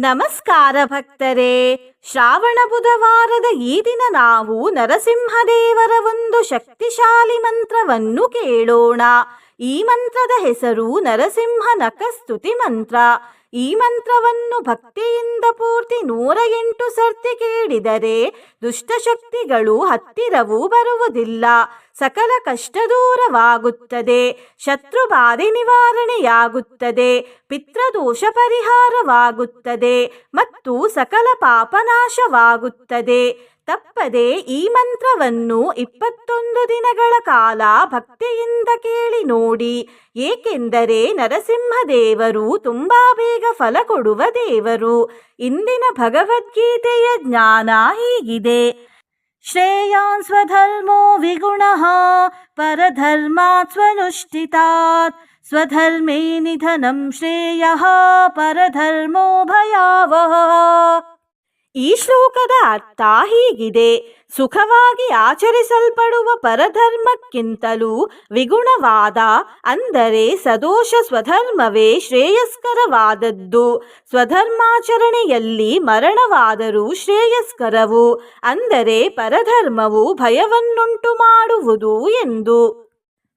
ನಮಸ್ಕಾರ ಭಕ್ತರೇ. ಶ್ರಾವಣ ಬುಧವಾರದ ಈ ದಿನ ನಾವು ನರಸಿಂಹದೇವರ ಒಂದು ಶಕ್ತಿಶಾಲಿ ಮಂತ್ರವನ್ನು ಕೇಳೋಣ. ಈ ಮಂತ್ರದ ಹೆಸರು ನರಸಿಂಹ ನಕಸ್ತುತಿ ಮಂತ್ರ. ಈ ಮಂತ್ರವನ್ನು ಭಕ್ತಿಯಿಂದ ಪೂರ್ತಿ ನೂರ ಎಂಟು ಸರ್ತಿ ಕೇಳಿದರೆ ದುಷ್ಟಶಕ್ತಿಗಳು ಹತ್ತಿರವೂ ಬರುವುದಿಲ್ಲ. ಸಕಲ ಕಷ್ಟ ದೂರವಾಗುತ್ತದೆ ಶತ್ರು ಬಾಧೆ ನಿವಾರಣೆಯಾಗುತ್ತದೆ. ಪಿತೃದೋಷ ಪರಿಹಾರವಾಗುತ್ತದೆ. ಮತ್ತು ಸಕಲ ಪಾಪನಾಶವಾಗುತ್ತದೆ. ತಪ್ಪದೆ ಈ ಮಂತ್ರವನ್ನು ಇಪ್ಪತ್ತೊಂದು ದಿನಗಳ ಕಾಲ ಭಕ್ತಿಯಿಂದ ಕೇಳಿ ನೋಡಿ. ಏಕೆಂದರೆ ನರಸಿಂಹದೇವರು ತುಂಬಾ ಬೇಗ ಫಲ ಕೊಡುವ ದೇವರು. ಇಂದಿನ ಭಗವದ್ಗೀತೆಯ ಜ್ಞಾನ ಹೀಗಿದೆ. ಶ್ರೇಯಾನ್ ಸ್ವಧರ್ಮೋ ವಿಗುಣಃ ಪರಧರ್ಮಾತ್ ಸ್ವನುಷ್ಠಿತಾತ್ ಸ್ವಧರ್ಮೇ ನಿಧನಂ ಶ್ರೇಯಃ ಪರಧರ್ಮೋ ಭಯಾವಹ ಈ ಶ್ಲೋಕದ ಅರ್ಥ ಹೀಗಿದೆ ಸುಖವಾಗಿ ಆಚರಿಸಲ್ಪಡುವ ಪರಧರ್ಮಕ್ಕಿಂತಲೂ ವಿಗುಣವಾದ, ಅಂದರೆ ಸದೋಷ ಸ್ವಧರ್ಮವೇ ಶ್ರೇಯಸ್ಕರವಾದದ್ದು. ಸ್ವಧರ್ಮಾಚರಣೆಯಲ್ಲಿ ಮರಣವಾದರೂ ಶ್ರೇಯಸ್ಕರವು, ಅಂದರೆ ಪರಧರ್ಮವು ಭಯವನ್ನುಂಟು ಮಾಡುವುದು ಎಂದು.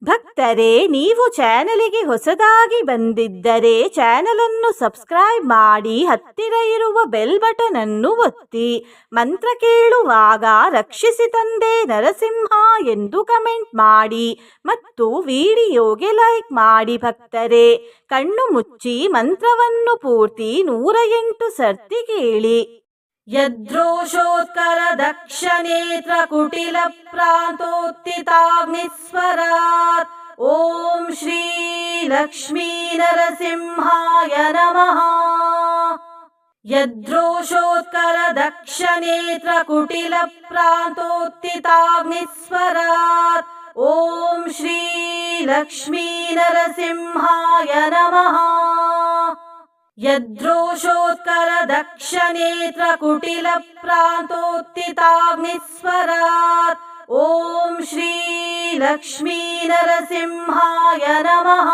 ಭಕ್ತರೇ, ನೀವು ಚಾನಲಿಗೆ ಹೊಸದಾಗಿ ಬಂದಿದ್ದರೆ ಚಾನಲನ್ನು ಸಬ್ಸ್ಕ್ರೈಬ್ ಮಾಡಿ, ಹತ್ತಿರ ಇರುವ ಬೆಲ್ ಬಟನ್ ಅನ್ನು ಒತ್ತಿ, ಮಂತ್ರ ಕೇಳುವಾಗ ರಕ್ಷಿಸಿ ತಂದೆ ನರಸಿಂಹ ಎಂದು ಕಮೆಂಟ್ ಮಾಡಿ ಮತ್ತು ವಿಡಿಯೋಗೆ ಲೈಕ್ ಮಾಡಿ ಭಕ್ತರೇ. ಕಣ್ಣು ಮುಚ್ಚಿ ಮಂತ್ರವನ್ನು ಪೂರ್ತಿ ನೂರ ಎಂಟು ಸರ್ತಿ ಕೇಳಿ. यद्रोषोत्करदक्षनेत्रकुटिलप्रान्तोत्थिताग्निस्वरात् ॐ श्रीलक्ष्मीनरसिंहाय नमः। यद्रोषोत्करदक्षनेत्रकुटिलप्रान्तोत्थिताग्निस्वरात् ॐ श्रीलक्ष्मीनरसिंहाय नमः। यद्रोषोत्करदक्षनेत्रकुटिलप्रान्तोत्थिताग्निस्वरात् ॐ श्रीलक्ष्मीनरसिंहाय नमः।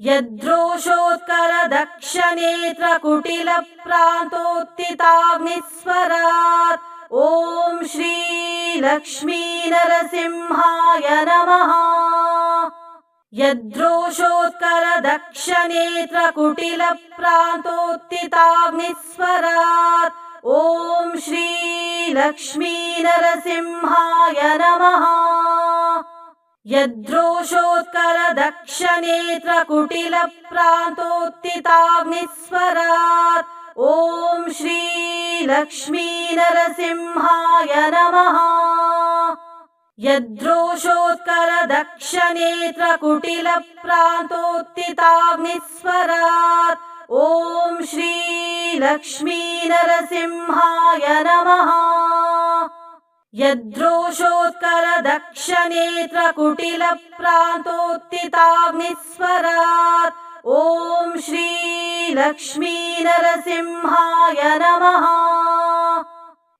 यद्रोषोत्करदक्षनेत्रकुटिलप्रान्तोत्थिताग्निस्वरात् ॐ श्रीलक्ष्मीनरसिंहाय नमः। यद्रोषोत्करदक्षनेत्रकुटिलप्रान्तोत्थिताग्निस्वरात् ॐ श्रीलक्ष्मीनरसिंहाय नमः। यद्रोषोत्करदक्षनेत्रकुटिलप्रान्तोत्थिताग्निस्वरात् ॐ श्रीलक्ष्मीनरसिंहाय नमः। यद्रोषोत्करदक्षनेत्रकुटिलप्रान्तोत्थिताग्निस्वरात् ॐ श्रीलक्ष्मीनरसिंहाय नमः। यद्रोषोत्करदक्षनेत्रकुटिलप्रान्तोत्थिताग्निस्वरात् ॐ श्रीलक्ष्मीनरसिंहाय नमः।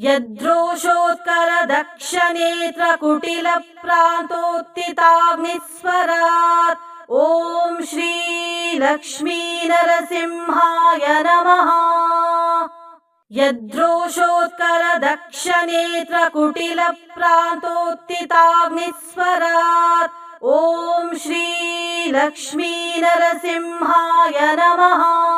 यद्रोशोत्कर दक्षि नेत्र कुटिलप्रातोत्थितानिस्वरा ॐ श्रीलक्ष्मीनरसिंहाय नमः। यद्रोषोत्कर दक्षि नेत्र कुटिल प्रातोत्थितानिस्वरा ॐ श्रीलक्ष्मीनरसिंहाय नमः।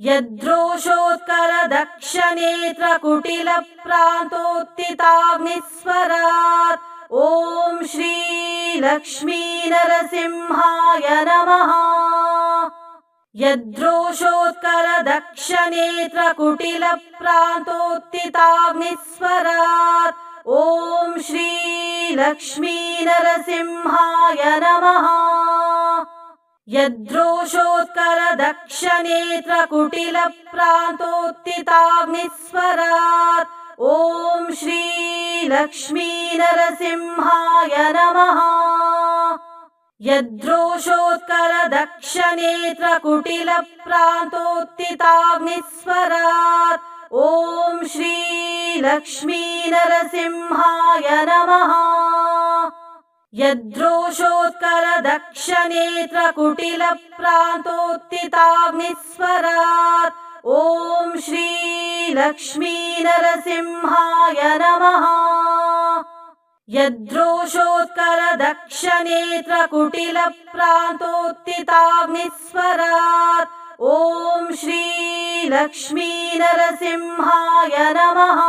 यद्रोषोत्करदक्षनेत्रकुटिलप्रान्तोत्थिताग्निस्वरात् ॐ श्रीलक्ष्मीनरसिंहाय नमः। यद्रोषोत्करदक्षनेत्रकुटिलप्रान्तोत्थिताग्निस्वरात् ॐ श्रीलक्ष्मीनरसिंहाय नमः यद्रोषोत्करदक्षनेत्रकुटिलप्रान्तोत्थिताग्निस्वरात् ॐ श्रीलक्ष्मीनरसिंहाय नमः। यद्रोषोत्करदक्षनेत्रकुटिलप्रान्तोत्थिताग्निस्वरात् ॐ श्रीलक्ष्मीनरसिंहाय नमः यद्रोषोत्करदक्षनेत्रकुटिलप्रान्तोत्थिताग्निस्वरात् ॐ श्रीलक्ष्मीनरसिंहाय नमः। यद्रोषोत्करदक्षनेत्रकुटिलप्रान्तोत्थिताग्निस्वरात् ॐ श्रीलक्ष्मीनरसिंहाय नमः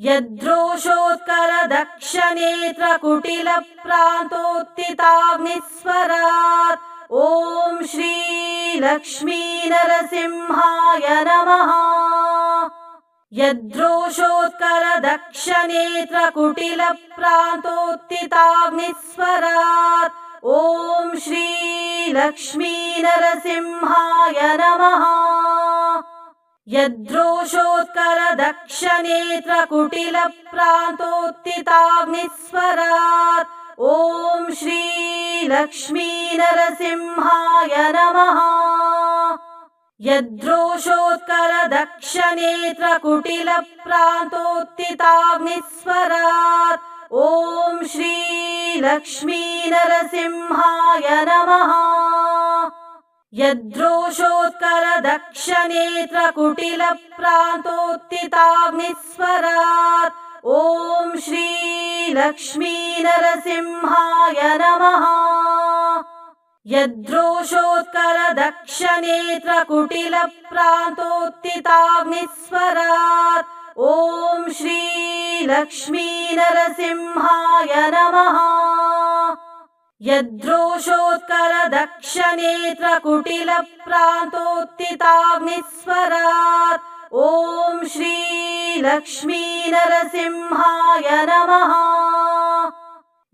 यद्रोषोत्करदक्षनेत्रकुटिलप्रान्तोत्थिताग्निस्वरात् ॐ श्रीलक्ष्मीनरसिंहाय नमः। यद्रोषोत्करदक्षनेत्रकुटिलप्रान्तोत्थिताग्निस्वरात् ॐ श्रीलक्ष्मीनरसिंहाय नमः यद्रोषोत्करदक्षनेत्रकुटिलप्रान्तोत्थिताग्निस्वरात् ॐ श्रीलक्ष्मीनरसिंहाय नमः। यद्रोषोत्करदक्षनेत्रकुटिलप्रान्तोत्थिताग्निस्वरात् ॐ श्रीलक्ष्मीनरसिंहाय नमः यद्रोषोत्करदक्षनेत्रकुटिलप्रान्तोत्थिताग्निस्वरात् ॐ श्रीलक्ष्मीनरसिंहाय नमः। यद्रोषोत्करदक्षनेत्रकुटिलप्रान्तोत्थिताग्निस्वरात् ॐ श्रीलक्ष्मीनरसिंहाय नमः यद्रोषोत्करदक्षनेत्रकुटिलप्रान्तोत्थिताग्निस्वरात् ॐ श्रीलक्ष्मीनरसिंहाय नमः।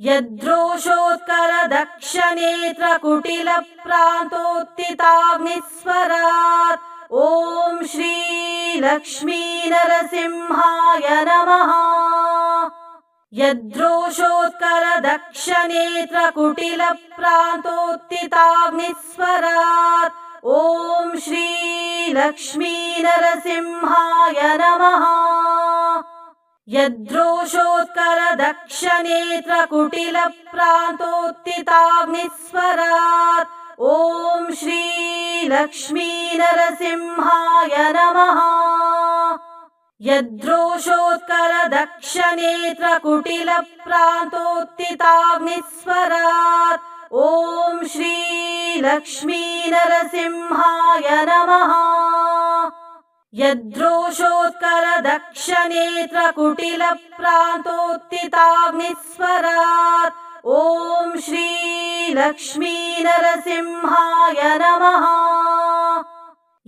यद्रोषोत्करदक्षनेत्रकुटिलप्रान्तोत्थिताग्निस्वरात् ॐ श्रीलक्ष्मीनरसिंहाय नमः यद्रोषोत्करदक्षनेत्रकुटिलप्रान्तोत्थिताग्निस्वरात् ॐ श्रीलक्ष्मीनरसिंहाय नमः। यद्रोषोत्करदक्षनेत्रकुटिलप्रान्तोत्थिताग्निस्वरात् ॐ श्रीलक्ष्मीनरसिंहाय नमः यद्रोषोत्करदक्षनेत्रकुटिलप्रान्तोत्थिताग्निस्वरात् ॐ श्रीलक्ष्मीनरसिंहाय नमः। यद्रोषोत्करदक्षनेत्रकुटिलप्रान्तोत्थिताग्निस्वरात् ॐ श्रीलक्ष्मीनरसिंहाय नमः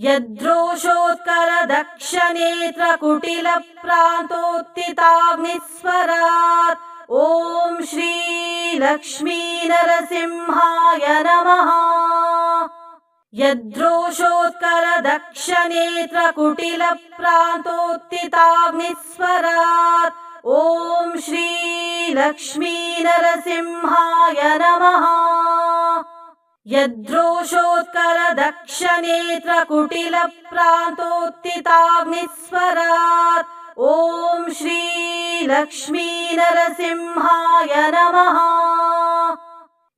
यद्रोषोत्करदक्षनेत्रकुटिलप्रान्तोत्थिताग्निस्वरात् ॐ श्रीलक्ष्मीनरसिंहाय नमः। यद्रोषोत्करदक्षनेत्रकुटिलप्रान्तोत्थिताग्निस्वरात् ॐ श्रीलक्ष्मीनरसिंहाय नमः यद्रोषोत्करदक्षनेत्रकुटिलप्रान्तोत्थिताग्निस्वरात् ॐ श्रीलक्ष्मीनरसिंहाय नमः।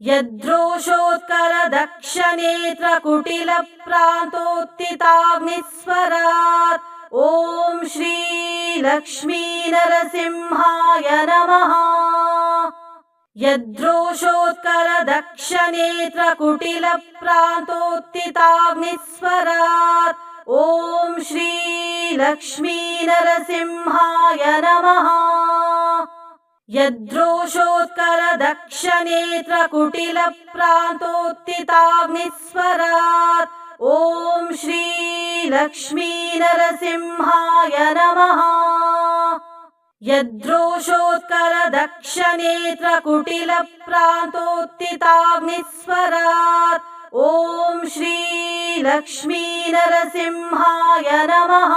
यद्रोषोत्करदक्षनेत्रकुटिलप्रान्तोत्थिताग्निस्वरात् ॐ श्रीलक्ष्मीनरसिंहाय नमः यद्रोषोत्करदक्षनेत्रकुटिलप्रान्तोत्थिताग्निस्वरात् ॐ श्रीलक्ष्मीनरसिंहाय नमः। यद्रोषोत्करदक्षनेत्रकुटिलप्रान्तोत्थिताग्निस्वरात् ॐ श्रीलक्ष्मीनरसिंहाय नमः यद्रोषोत्करदक्षनेत्रकुटिलप्रान्तोत्थिताग्निस्वरात् ॐ श्रीलक्ष्मीनरसिंहाय नमः।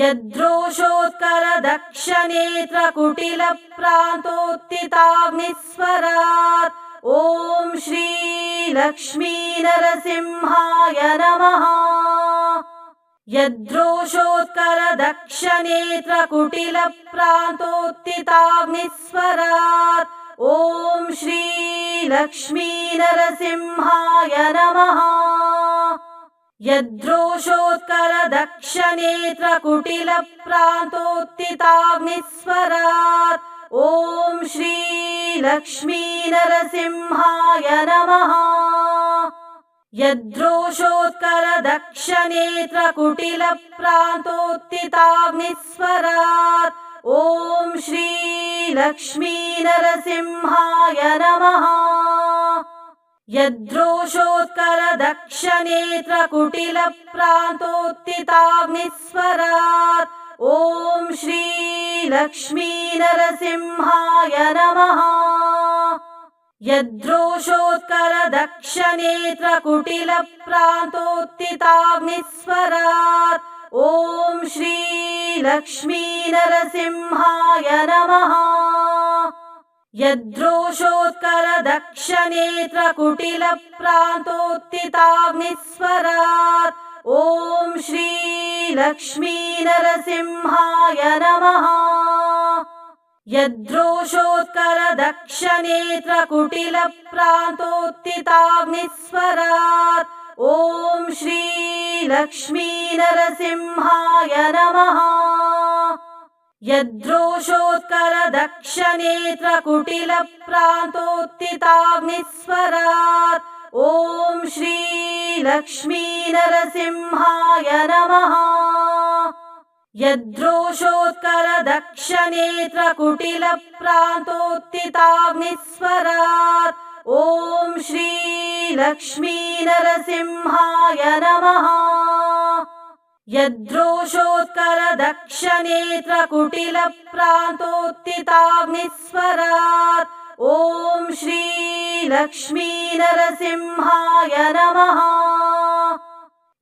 यद्रोषोत्करदक्षनेत्रकुटिलप्रान्तोत्थिताग्निस्वरात् ॐ श्रीलक्ष्मीनरसिंहाय नमः यद्रोषोत्करदक्षनेत्रकुटिलप्रान्तोत्थिताग्निस्वरात् ॐ श्रीलक्ष्मीनरसिंहाय नमः। यद्रोषोत्करदक्षनेत्रकुटिलप्रान्तोत्थिताग्निस्वरात् ॐ श्रीलक्ष्मीनरसिंहाय नमः यद्रोषोत्करदक्षनेत्रकुटिलप्रान्तोत्थिताग्निस्वरात् ॐ श्रीलक्ष्मीनरसिंहाय नमः। यद्रोषोत्करदक्षनेत्रकुटिलप्रान्तोत्थिताग्निस्वरात् ॐ श्रीलक्ष्मीनरसिंहाय नमः यद्रोषोत्करदक्षनेत्रकुटिलप्रान्तोत्थिताग्निस्वरात् ॐ श्रीलक्ष्मीनरसिंहाय नमः। यद्रोषोत्करदक्षनेत्रकुटिलप्रान्तोत्थिताग्निस्वरात् ॐ श्रीलक्ष्मीनरसिंहाय नमः यद्रोषोत्करदक्षनेत्रकुटिलप्रान्तोत्थिताग्निस्वरात् ॐ श्रीलक्ष्मीनरसिंहाय नमः। यद्रोषोत्करदक्षनेत्रकुटिलप्रान्तोत्थिताग्निस्वरात् ॐ श्रीलक्ष्मीनरसिंहाय नमः यद्रोषोत्करदक्षनेत्रकुटिलप्रान्तोत्थिताग्निस्वरात् ॐ श्रीलक्ष्मीनरसिंहाय नमः। यद्रोषोत्करदक्षनेत्रकुटिलप्रान्तोत्थिताग्निस्वरात् ॐ श्रीलक्ष्मीनरसिंहाय नमः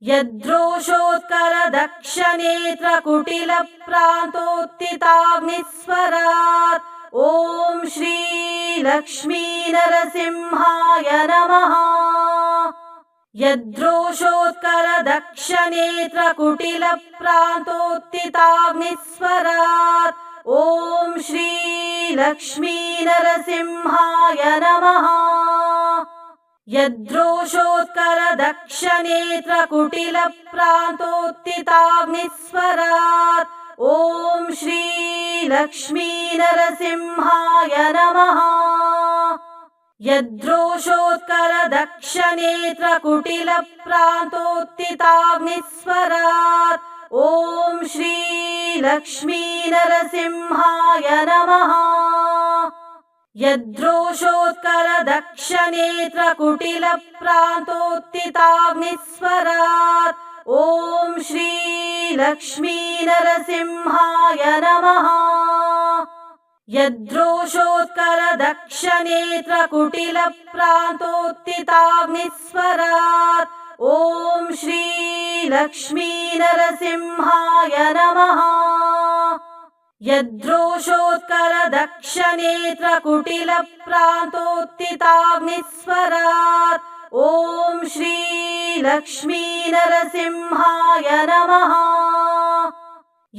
यद्रोषोत्करदक्षनेत्रकुटिलप्रान्तोत्थिताग्निस्वरात् ॐ श्रीलक्ष्मीनरसिंहाय नमः। यद्रोषोत्करदक्षनेत्रकुटिलप्रान्तोत्थिताग्निस्वरात् ॐ श्रीलक्ष्मीनरसिंहाय नमः यद्रोषोत्करदक्षनेत्रकुटिलप्रान्तोत्थिताग्निस्वरात् ॐ श्रीलक्ष्मीनरसिंहाय नमः। यद्रोषोत्करदक्षनेत्रकुटिलप्रान्तोत्थिताग्निस्वरात् ॐ श्रीलक्ष्मीनरसिंहाय नमः यद्रोषोत्करदक्षनेत्रकुटिलप्रान्तोत्थिताग्निस्वरात् ॐ श्रीलक्ष्मीनरसिंहाय नमः। यद्रोषोत्करदक्षनेत्रकुटिलप्रान्तोत्थिताग्निस्वरात् ॐ श्रीलक्ष्मीनरसिंहाय नमः यद्रोषोत्करदक्षनेत्रकुटिलप्रान्तोत्थिताग्निस्वरात् ॐ श्रीलक्ष्मीनरसिंहाय नमः।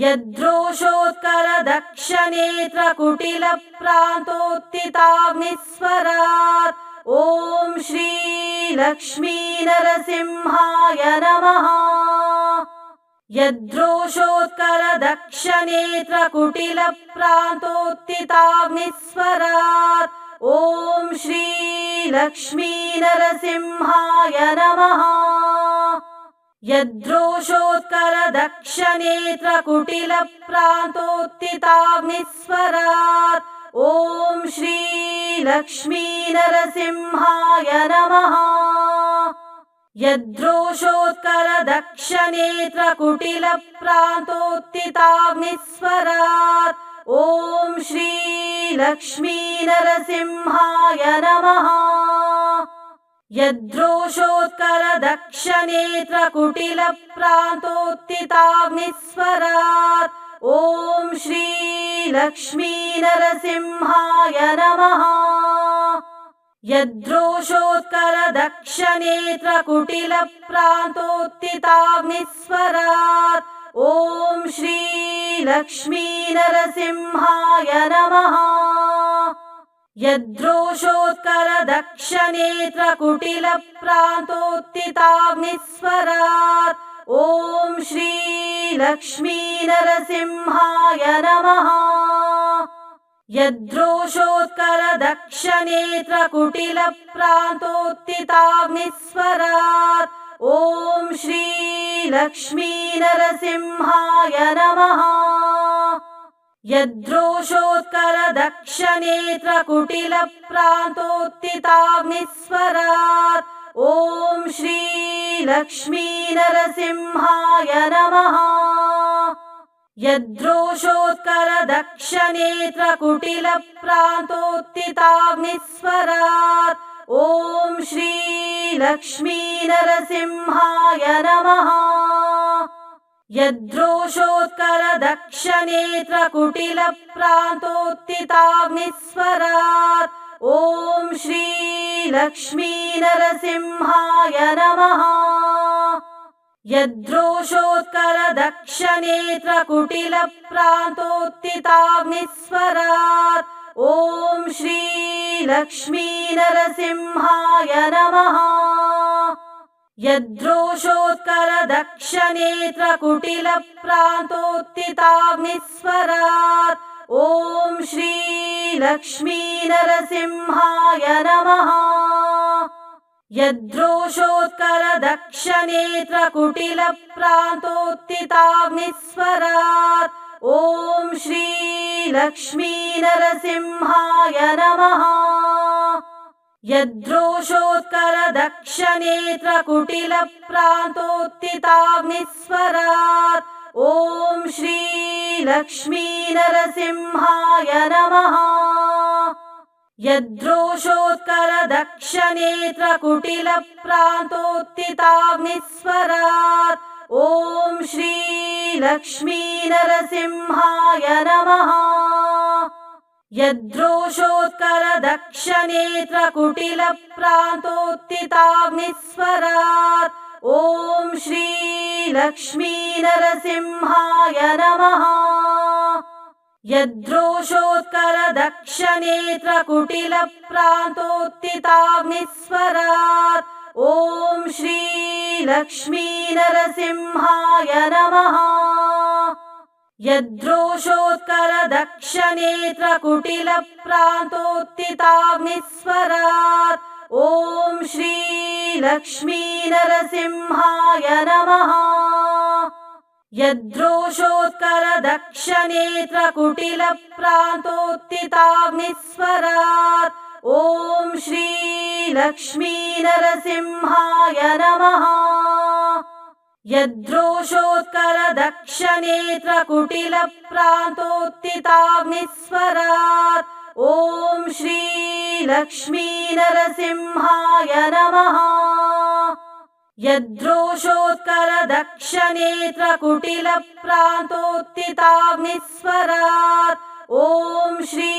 यद्रोषोत्करदक्षनेत्रकुटिलप्रान्तोत्थिताग्निस्वरात् ॐ श्री लक्ष्मीनरसिंहाय नमः यद्रोषोत्करदक्षनेत्रकुटिलप्रान्तोत्थिताग्निस्वरात् ॐ श्री लक्ष्मीनरसिंहाय नमः। यद्रोषोत्करदक्षनेत्रकुटिलप्रान्तोत्थिताग्निस्वरात् ॐ श्री लक्ष्मीनरसिंहाय नमः यद्रोषोत्करदक्षनेत्रकुटिलप्रान्तोत्थिताग्निस्वरात् ॐ श्री लक्ष्मीनरसिंहाय नमः। यद्रोषोत्करदक्षनेत्रकुटिलप्रान्तोत्थिताग्निस्वरात् ॐ श्री लक्ष्मीनरसिंहाय नमः यद्रोषोत्करदक्षनेत्रकुटिलप्रान्तोत्थिताग्निस्वरात् ॐ श्री लक्ष्मीनरसिंहाय नमः। यद्रोषोत्करदक्षनेत्रकुटिलप्रान्तोत्थिताग्निस्वरात् ॐ श्री लक्ष्मीनरसिंहाय नमः यद्रोषोत्करदक्षनेत्रकुटिलप्रान्तोत्थिताग्निस्वरात् ॐ श्री लक्ष्मीनरसिंहाय नमः। यद्रोषोत्करदक्षनेत्रकुटिलप्रान्तोत्थिताग्निस्वरात् ॐ श्री लक्ष्मीनरसिंहाय नमः यद्रोषोत्करदक्षनेत्रकुटिलप्रान्तोत्थिताग्निस्वरात् ॐ श्री लक्ष्मीनरसिंहाय नमः। यद्रोषोत्करदक्षनेत्रकुटिलप्रान्तोत्थिताग्निस्वरात् ॐ श्री लक्ष्मीनरसिंहाय नमः यद्रोषोत्करदक्षनेत्रकुटिलप्रान्तोत्थिताग्निस्वरात् ॐ श्री लक्ष्मीनरसिंहाय नमः। यद्रोषोत्करदक्षनेत्रकुटिलप्रान्तोत्थिताग्निस्वरात् ॐ श्री लक्ष्मीनरसिंहाय नमः यद्रोषोत्करदक्षनेत्रकुटिलप्रान्तोत्थिताग्निस्वरात् ॐ श्री लक्ष्मीनरसिंहाय नमः। यद्रोषोत्करदक्षनेत्रकुटिलप्रान्तोत्थिताग्निस्वरात् ॐ श्री लक्ष्मीनरसिंहाय नमः यद्रोषोत्करदक्षनेत्रकुटिलप्रान्तोत्थिताग्निस्वरात् ॐ श्री लक्ष्मीनरसिंहाय नमः। यद्रोषोत्करदक्षनेत्रकुटिलप्रान्तोत्थिताग्निस्वरात् ॐ श्री लक्ष्मीनरसिंहाय नमः यद्रोषोत्करदक्षनेत्रकुटिलप्रान्तोत्थिताग्निस्वरात् ॐ श्री लक्ष्मीनरसिंहाय नमः। यद्रोषोत्करदक्षनेत्रकुटिलप्रान्तोत्थिताग्निस्वरात् ॐ श्री लक्ष्मीनरसिंहाय नमः यद्रोषोत्करदक्षनेत्रकुटिलप्रान्तोत्थिताग्निस्वरात् ॐ श्री लक्ष्मीनरसिंहाय नमः। यद्रोषोत्करदक्षनेत्रकुटिलप्रान्तोत्थिताग्निस्वरात् ॐ श्री लक्ष्मीनरसिंहाय नमः यद्रोषोत्करदक्षनेत्रकुटिलप्रान्तोत्थिताग्निस्वरात् ॐ श्री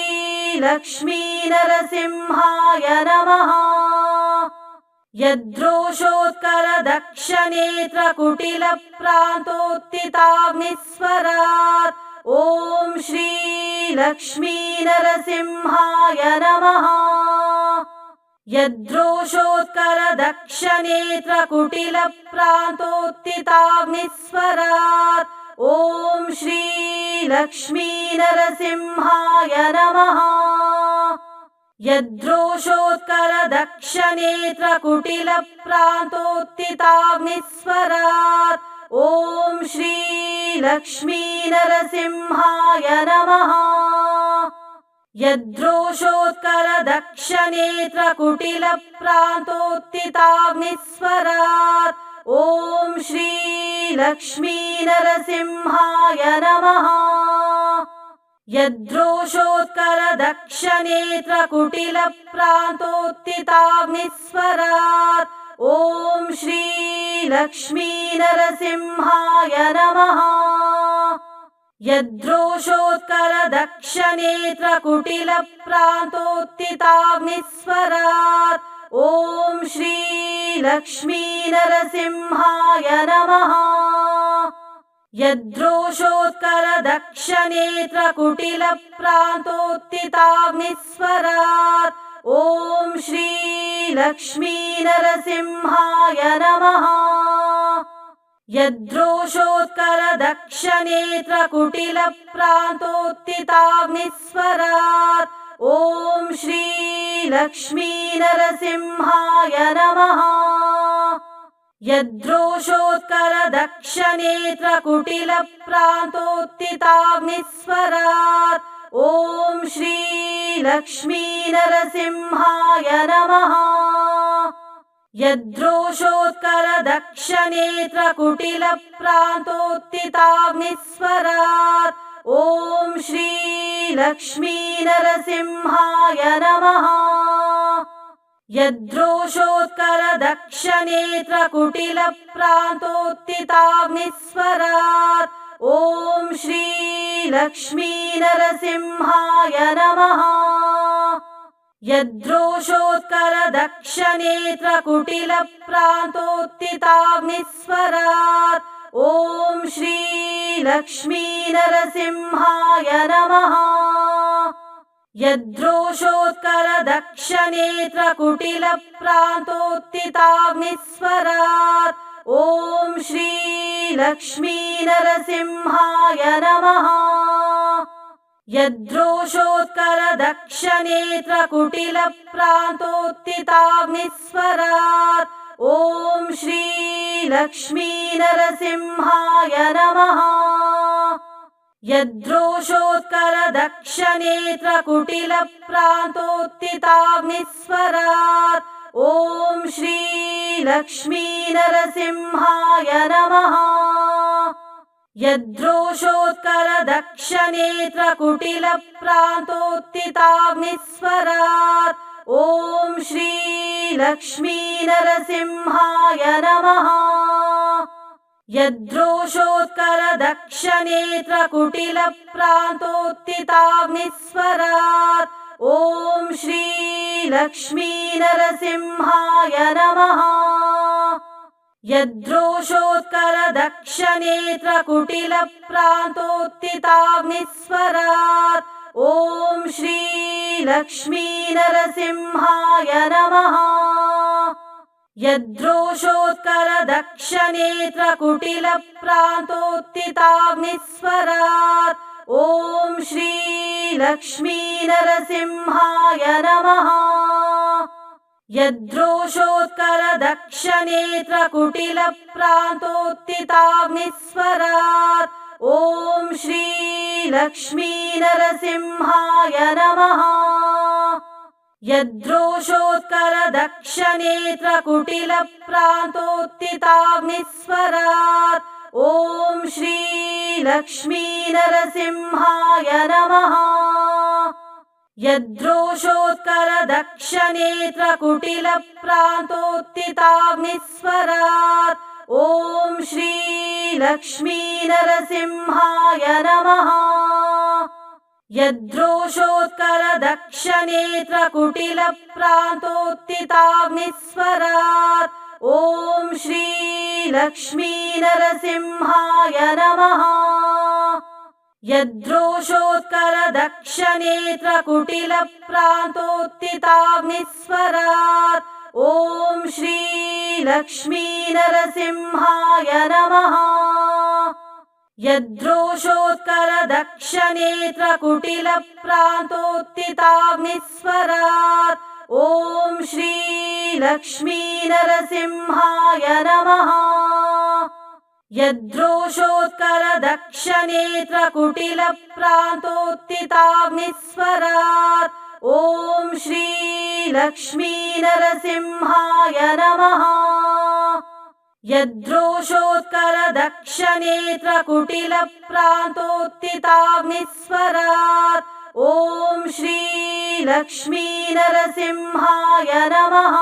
लक्ष्मीनरसिंहाय नमः। यद्रोषोत्करदक्षनेत्रकुटिलप्रान्तोत्थिताग्निस्वरात् ॐ श्री लक्ष्मीनरसिंहाय नमः यद्रोषोत्करदक्षनेत्रकुटिलप्रान्तोत्थिताग्निस्वरात् ॐ श्रीलक्ष्मीनरसिंहाय नमः। यद्रोषोत्करदक्षनेत्रकुटिलप्रान्तोत्थिताग्निस्वरात् ॐ श्रीलक्ष्मीनरसिंहाय नमः यद्रोषोत्करदक्षनेत्रकुटिलप्रान्तोत्थिताग्निस्वरात् ॐ श्रीलक्ष्मीनरसिंहाय नमः। यद्रोषोत्करदक्षनेत्रकुटिलप्रान्तोत्थिताग्निस्वरात् ॐ श्रीलक्ष्मीनरसिंहाय नमः यद्रोषोत्करदक्षनेत्रकुटिलप्रान्तोत्थिताग्निस्वरात् ॐ श्रीलक्ष्मीनरसिंहाय नमः। यद्रोषोत्करदक्षनेत्रकुटिलप्रान्तोत्थिताग्निस्वरात् ॐ श्रीलक्ष्मीनरसिंहाय नमः यद्रोषोत्करदक्षनेत्रकुटिलप्रान्तोत्थिताग्निस्वरात् ॐ श्रीलक्ष्मीनरसिंहाय नमः। यद्रोषोत्करदक्षनेत्रकुटिलप्रान्तोत्थिताग्निस्वरात् ॐ श्रीलक्ष्मीनरसिंहाय नमः यद्रोषोत्करदक्षनेत्रकुटिलप्रान्तोत्थिताग्निस्वरात् ॐ श्रीलक्ष्मीनरसिंहाय नमः। यद्रोषोत्करदक्षनेत्रकुटिलप्रान्तोत्थिताग्निस्वरात् ॐ श्रीलक्ष्मीनरसिंहाय नमः यद्रोषोत्करदक्षनेत्रकुटिलप्रान्तोत्थिताग्निस्वरात् ॐ श्रीलक्ष्मीनरसिंहाय नमः। यद्रोषोत्करदक्षनेत्रकुटिलप्रान्तोत्थिताग्निस्वरात् ॐ श्रीलक्ष्मीनरसिंहाय नमः यद्रोषोत्करदक्षनेत्रकुटिलप्रान्तोत्थिताग्निस्वरात् ॐ श्रीलक्ष्मीनरसिंहाय नमः। यद्रोषोत्करदक्षनेत्रकुटिलप्रान्तोत्थिताग्निस्वरात् ॐ श्रीलक्ष्मीनरसिंहाय नमः यद्रोषोत्करदक्षनेत्रकुटिलप्रान्तोत्थिताग्निस्वरात् ॐ श्रीलक्ष्मीनरसिंहाय नमः। यद्रोषोत्करदक्षनेत्रकुटिलप्रान्तोत्थिताग्निस्वरात् ॐ श्रीलक्ष्मीनरसिंहाय नमः यद्रोषोत्करदक्षनेत्रकुटिलप्रान्तोत्थिताग्निस्वरात् ॐ श्रीलक्ष्मीनरसिंहाय नमः। यद्रोषोत्करदक्षनेत्रकुटिलप्रान्तोत्थिताग्निस्वरात् ॐ श्रीलक्ष्मीनरसिंहाय नमः यद्रोषोत्करदक्षनेत्रकुटिलप्रान्तोत्थिताग्निस्वरात् ॐ श्रीलक्ष्मीनरसिंहाय नमः। यद्रोषोत्करदक्षनेत्रकुटिलप्रान्तोत्थिताग्निस्वरात् ॐ श्रीलक्ष्मीनरसिंहाय नमः यद्रोषोत्करदक्षनेत्रकुटिलप्रान्तोत्थिताग्निस्वरात् ॐ श्रीलक्ष्मीनरसिंहाय नमः। यद्रोषोत्करदक्षनेत्रकुटिलप्रान्तोत्थिताग्निस्वरात् ॐ श्रीलक्ष्मीनरसिंहाय नमः यद्रोषोत्करदक्षनेत्रकुटिलप्रान्तोत्थिताग्निस्वरात् ॐ श्री लक्ष्मीनरसिंहाय नमः। यद्रोषोत्करदक्षनेत्रकुटिलप्रान्तोत्थिताग्निस्वरात् ॐ श्री लक्ष्मीनरसिंहाय नमः यद्रोषोत्करदक्षनेत्रकुटिलप्रान्तोत्थिताग्निस्वरात् ॐ श्री लक्ष्मीनरसिंहाय नमः। यद्रोषोत्करदक्षनेत्रकुटिलप्रान्तोत्थिताग्निस्वरात् ॐ श्री लक्ष्मीनरसिंहाय नमः